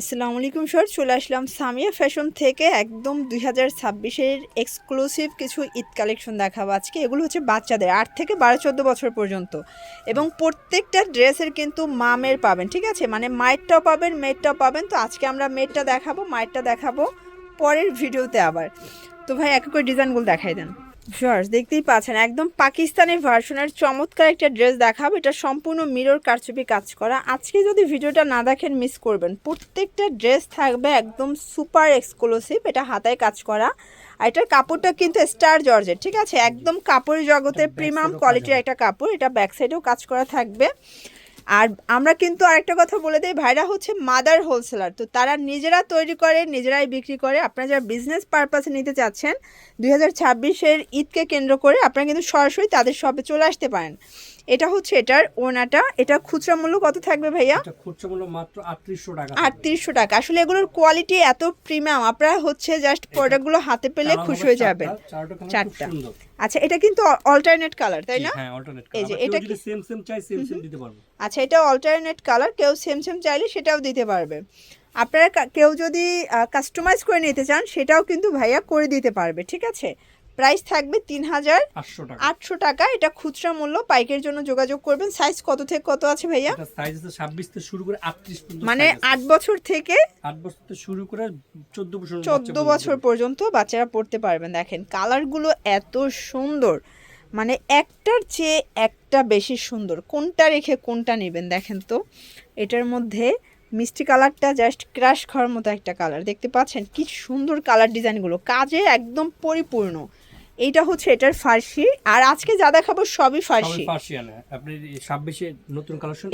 আসসালামু আলাইকুম, স্যার। চলে আসলাম সামিয়া ফ্যাশন থেকে। একদম দুই হাজার ছাব্বিশের এক্সক্লুসিভ কিছু ঈদ কালেকশন দেখাবো আজকে। এগুলো হচ্ছে বাচ্চাদের আট থেকে বারো, চোদ্দ বছর পর্যন্ত। এবং প্রত্যেকটা ড্রেসের কিন্তু মামের পাবেন, ঠিক আছে? মানে মায়েরটাও পাবেন, মেয়েরটাও পাবেন। তো আজকে আমরা মেয়েরটা দেখাবো, মায়েরটা দেখাবো পরের ভিডিওতে আবার। তো ভাই, এক করে ডিজাইনগুলো দেখাই দেন। ভিউয়ার্স দেখতেই পাচ্ছেন একদম পাকিস্তানি ভার্সনের চমৎকার একটা ড্রেস দেখাবো। এটা সম্পূর্ণ মিরর কারচুপি কাজ করা। আজকে যদি ভিডিওটা না দেখেন মিস করবেন। প্রত্যেকটা ড্রেস থাকবে একদম সুপার এক্সক্লুসিভ এটা হাতায় কাজ করা। আর এটার কাপড়টা কিন্তু স্টার জর্জের ঠিক আছে? একদম কাপড়ের জগতের প্রিমিয়াম কোয়ালিটির একটা কাপড় এটা ব্যাক সাইডেও কাজ করা থাকবে। আর আমরা কিন্তু আরেকটা কথা বলে দিই, ভাইরা হচ্ছে মাদার হোলসেলার তো তারা নিজেরা তৈরি করে, নিজেরাই বিক্রি করে। আপনারা যারা বিজনেস পারপাসে নিতে চাচ্ছেন, দুই হাজার ছাব্বিশের ঈদকে কেন্দ্র করে আপনারা কিন্তু সরাসরি তাদের শপে চলে আসতে পারেন। এটা হচ্ছে এটার ওনাটা এটা খুচরা মূল্য কত থাকবে ভাইয়া? খুচরা মূল্য মাত্র আটত্রিশশো টাকা আটত্রিশশো টাকা। আসলে এগুলোর কোয়ালিটি এত প্রিমিয়াম আপনারা হচ্ছে জাস্ট প্রোডাক্টগুলো হাতে পেলে খুশি হয়ে যাবেন। চারটা। আচ্ছা এটা কিন্তু অল্টারনেট কালার তাই না? হ্যাঁ এই যে, এটা কি- সেম সেম চাই সেম সেম দিতে পারব। আচ্ছা এটা অল্টারনেট কালার কেউ সেম সেম চাইলে সেটাও দিতে পারবে। আপনারা কেউ যদি কাস্টমাইজ করে নিতে চান সেটাও কিন্তু ভাইয়া করে দিতে পারবে ঠিক আছে? প্রাইস থাকবে তিন হাজার আটশো টাকা। এটা খুচরা মূল্য পাইকের জন্য যোগাযোগ করবেন। সাইজ কত থেকে কত আছে ভাইয়া? সাইজ ছাব্বিশ থেকে শুরু করে আটত্রিশ মানে আট বছর থেকে আট বছর থেকে শুরু করে চোদ্দ বছর চোদ্দ বছর পর্যন্ত বাচ্চারা পড়তে পারবেন। দেখেন কালারগুলো এত সুন্দর। মানে একটার চেয়ে একটা বেশি সুন্দর। কোনটা রেখে কোনটা নেবেন দেখেন তো। এটার মধ্যে মিষ্টি কালারটা জাস্ট ক্রাশ খাওয়ার মতো একটা কালার দেখতে পাচ্ছেন কি সুন্দর কালার ডিজাইনগুলো কাজে একদম পরিপূর্ণ। এইটা হচ্ছে এটার ফার্সি। আর আজকে যা দেখাবো সবই ফার্সি। নতুন কালেকশন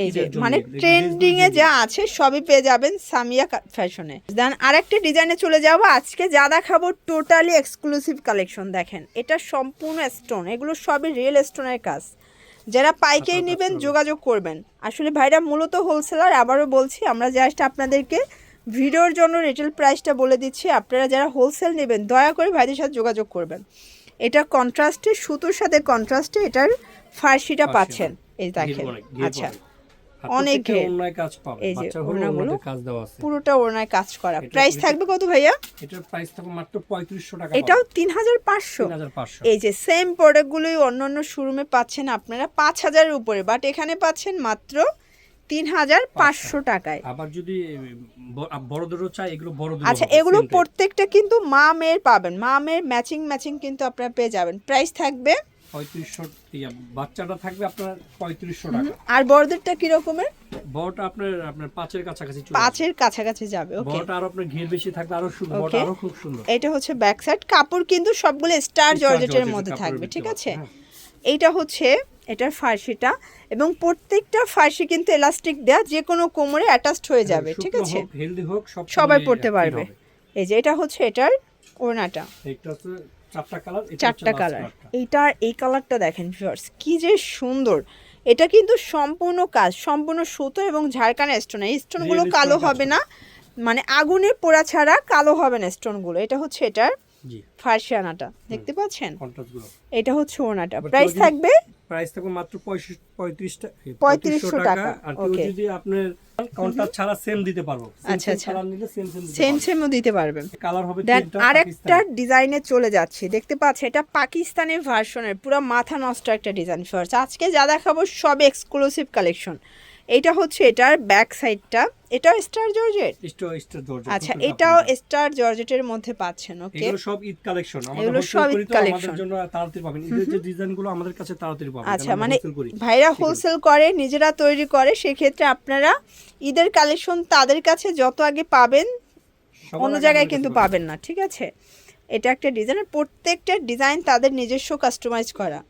মানে ট্রেন্ডিং এ যা আছে সবই পেয়ে যাবেন সামিয়া ফ্যাশনে দেন আরেকটা ডিজাইনে চলে যাব। আজকে যা দেখাবো টোটালি এক্সক্লুসিভ কালেকশন দেখেন। এটা সম্পূর্ণ স্টোন এগুলো সবই রিয়েল স্টোনের কাজ। যারা পাইকারি হাতার কাজ নেবেন যোগাযোগ করবেন। আসলে ভাইরা মূলত হোলসেলার আবারও বলছি আমরা জাস্ট আপনাদেরকে ভিডিওর জন্য রিটেল প্রাইসটা বলে দিচ্ছি। আপনারা যারা হোলসেল নেবেন দয়া করে ভাইদের সাথে যোগাযোগ করবেন। এটা কন্ট্রাস্টে সুতোর সাথে কন্ট্রাস্টে এটার ফার্সিটা পাচ্ছেন। এই দেখেন আচ্ছা। অনেক। কাজ পাবে। এই যে ওড়নাগুলো। পুরোটা ওড়নায় কাজ করা। প্রাইস থাকবে কত ভাইয়া? এটার প্রাইস থাকবে মাত্র পঁয়ত্রিশশো টাকা এটাও তিন হাজার পাঁচশো। তিন হাজার পাঁচশো। এই যে সেম প্রোডাক্টগুলোই অন্য অন্য শোরুমে পাচ্ছেন আপনারা পাঁচ হাজারের উপরে। বাট এখানে পাচ্ছেন মাত্র তিন হাজার পাঁচশো। টাকায়। আবার যদি বড়দেরও চাই এগুলো বড়দের আচ্ছা এগুলো প্রত্যেকটা কিন্তু মা মেয়ের পাবেন। মা মেয়ের ম্যাচিং ম্যাচিং কিন্তু আপনারা পেয়ে যাবেন। প্রাইস থাকবে? পঁয়ত্রিশশো বাচ্চাটা থাকবে আপনার পঁয়ত্রিশশো টাকা। আর বড়দেরটা কি রকমের? বড়টা আপনার আপনার পাঁচের কাছাকাছি পাঁচের কাছাকাছি যাবে ওকে। বড়টা আরও আপনার ঘের বেশি থাকবে আরও সুন্দর বড়টা আরও খুব সুন্দর। এটা হচ্ছে ব্যাক সাইড কাপড় কিন্তু সবগুলো স্টার জর্জেটের মধ্যে থাকবে ঠিক আছে? হ্যাঁ। এইটা হচ্ছে এটার ফার্সিটা এবং প্রত্যেকটা ফার্সি কিন্তু এলাস্টিক দেয়া যে কোনো কোমরে অ্যাটাচড হয়ে যাবে ঠিক আছে? সবাই পড়তে পারবে। এই যে এটা হচ্ছে এটার ওড়নাটা। চারটা কালার এইটার এই কালারটা দেখেন ভিউয়ার্স কি যে সুন্দর। এটা কিন্তু সম্পূর্ণ কাজ সম্পূর্ণ সুতো এবং ঝাড়খানা স্টোন এই স্টোনগুলো কালো হবে না মানে আগুনে পোড়া ছাড়া কালো হবে না স্টোনগুলো এটা হচ্ছে এটার জি। ফার্সিয়ানাটা দেখতে পাচ্ছেন? এটা হচ্ছে এবার প্রাইস থাকবে? প্রাইস থাকবে মাত্র পঁয়ত্রিশ পঁয়ত্রিশশো টাকা, আর যদি আপনার কন্ট্রাস্ট ছাড়া সেম দিতে পারব। আচ্ছা, আচ্ছা। সেম সেম সেম সেমও দিতে পারবেন। কালার হবে আরেকটা ডিজাইনে চলে যাচ্ছে। দেখতে পাচ্ছি এটা পাকিস্তানি ভার্সনের পুরো মাথা নষ্ট একটা ডিজাইন ফার্স্ট আজকে যা দেখাবো সব এক্সক্লুসিভ কালেকশন এটা হচ্ছে এটার ব্যাক সাইডটা এটাও স্টার জর্জেট আচ্ছা এটাও স্টার জর্জেটের মধ্যে পাচ্ছেন ওকে এগুলো সব ঈদ কালেকশন এগুলো সব ঈদ আমাদের জন্য তাড়াতাড়ি পাবেন। ঈদের যে ডিজাইনগুলো আমাদের কাছে তাড়াতাড়ি পাবেন আচ্ছা মানে ভাইরা হোলসেল করে নিজেরা তৈরি করে সেক্ষেত্রে আপনারা ঈদের কালেকশন তাদের কাছে যত আগে পাবেন অন্য জায়গায় কিন্তু পাবেন। না ঠিক আছে? এটা একটা ডিজাইন প্রত্যেকটা ডিজাইন তাদের নিজস্ব কাস্টমাইজ করা।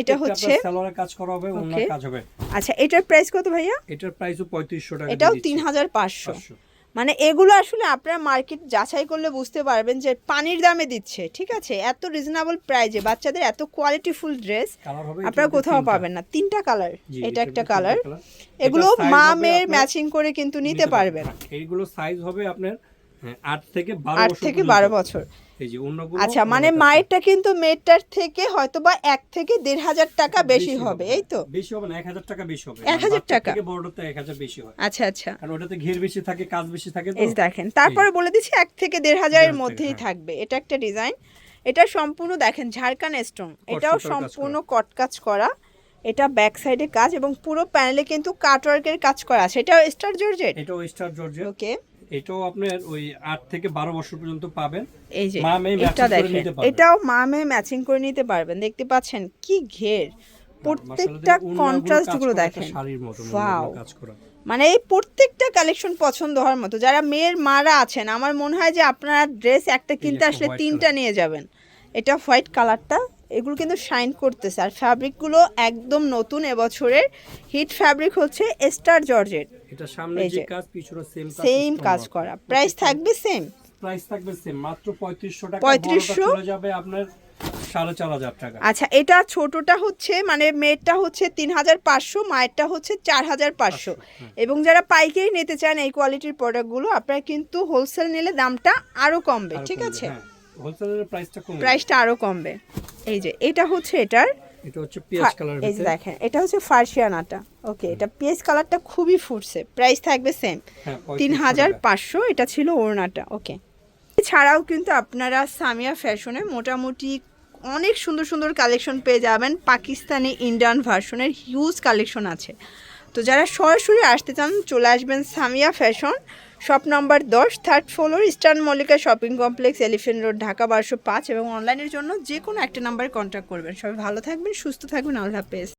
এটা হচ্ছে সালোয়ারের কাজ করা হবে কাজ হবে। আচ্ছা এটার প্রাইস কত ভাইয়া? এটার প্রাইসও পঁয়ত্রিশশো টাকা এটাও দিয়ে তিন দিচ্ছি। হাজার পাঁচশো। পাঁচশো। মানে এগুলো আসলে আপনারা মার্কেট যাচাই করলে বুঝতে পারবেন যে পানির দামে দিচ্ছে ঠিক আছে? এত রিজনেবল প্রাইজে বাচ্চাদের এত কোয়ালিটিফুল ড্রেস আপনারা কোথাও পাবেন না। তিনটা কালার এটা একটা কালার এগুলো মা মেয়ের ম্যাচিং করে কিন্তু নিতে পারবেন। এইগুলো সাইজ হবে আপনার আট থেকে বারো আট বছর থেকে বারো বছর। আচ্ছা মানে মায়েরটা কিন্তু মেয়েরটার থেকে হয়তো বা এক থেকে দেড় হাজার টাকা বেশি হবে এই তো? বেশি হবে না এক হাজার টাকা বেশি হবে। 1000 বাচ্চার টাকা? বড়টাতে এক হাজার বেশি হয়। আচ্ছা আচ্ছা। কারণ ওটাতে ঘের বেশি থাকে কাজ বেশি থাকে এই দেখেন তারপরে বলে দিচ্ছি এক থেকে দেড় হাজারের মধ্যেই হ্যাঁ। থাকবে। এটা একটা ডিজাইন। এটা সম্পূর্ণ দেখেন ঝাড়খান স্টোন এটাও সম্পূর্ণ কট কাজ করা। এটা ব্যাক সাইডে কাজ এবং পুরো প্যানেলে কিন্তু কাটওয়ার্কের কাজ করা আছে। এটাও স্টার জর্জেট এটাও স্টার জর্জেট ওকে এটাও আপনার ওই আট থেকে বারো বছর পর্যন্ত পাবেন। এই যে মা এটা দেখেন এটাও মা মেয়ে ম্যাচিং করে নিতে পারবেন। দেখতে পাচ্ছেন কি ঘের। প্রত্যেকটা কন্ট্রাস্টগুলো দেখেন। করা। মানে এই প্রত্যেকটা কালেকশন পছন্দ হওয়ার মতো। যারা মেয়ের মারা আছেন আমার মনে হয় যে আপনারা ড্রেস একটা কিনতে আসলে তিনটা নিয়ে যাবেন। এটা হোয়াইট কালারটা এগুলো কিন্তু শাইন করতেছে। আর ফ্যাব্রিকগুলো একদম নতুন এবছরের হিট ফ্যাব্রিক হচ্ছে স্টার জর্জেট এটা সামনে যে। কাজ পিছনে সেম কাজ সেম কাজ করা। প্রাইস থাকবে সেম প্রাইস থাকবে সেম মাত্র পঁয়ত্রিশশো টাকা 3500 চলে যাবে আপনার টাকা। আচ্ছা এটা ছোটটা হচ্ছে মানে মেয়েরটা হচ্ছে তিন হাজার পাঁচশো মায়েরটা হচ্ছে চার হাজার পাঁচশো। এবং যারা পাইকারি নিতে চান এই কোয়ালিটির প্রোডাক্টগুলো আপনারা কিন্তু হোলসেল নিলে দামটা আরও কমবে ঠিক আছে? হ্যাঁ। প্রাইসটা প্রাইসটা আরও কমবে। এই যে এটা হচ্ছে এটার এটা হচ্ছে পেঁয়াজ কালার এই যে দেখেন এটা হচ্ছে ফার্সিয়ানাটা ওকে এটা পেঁয়াজ কালারটা খুবই ফুটছে প্রাইস থাকবে সেম তিন হাজার পাঁচশো এটা ছিল ওড়নাটা ওকে এছাড়াও কিন্তু আপনারা সামিয়া ফ্যাশনে মোটামুটি অনেক সুন্দর সুন্দর কালেকশন পেয়ে যাবেন। পাকিস্তানি ইন্ডিয়ান ভার্সনের হিউজ কালেকশন আছে। তো যারা সরাসরি আসতে চান চলে আসবেন সামিয়া ফ্যাশন। শপ নাম্বার দশ third floor eastern Mallika shopping complex, elephant road, Dhaka বারোশো পাঁচ এবং অনলাইনের জন্য যে কোনো একটা নাম্বারে কন্ট্যাক্ট করবেন। সবাই ভালো থাকবেন, সুস্থ থাকবেন, আল্লাহ হাফেজ।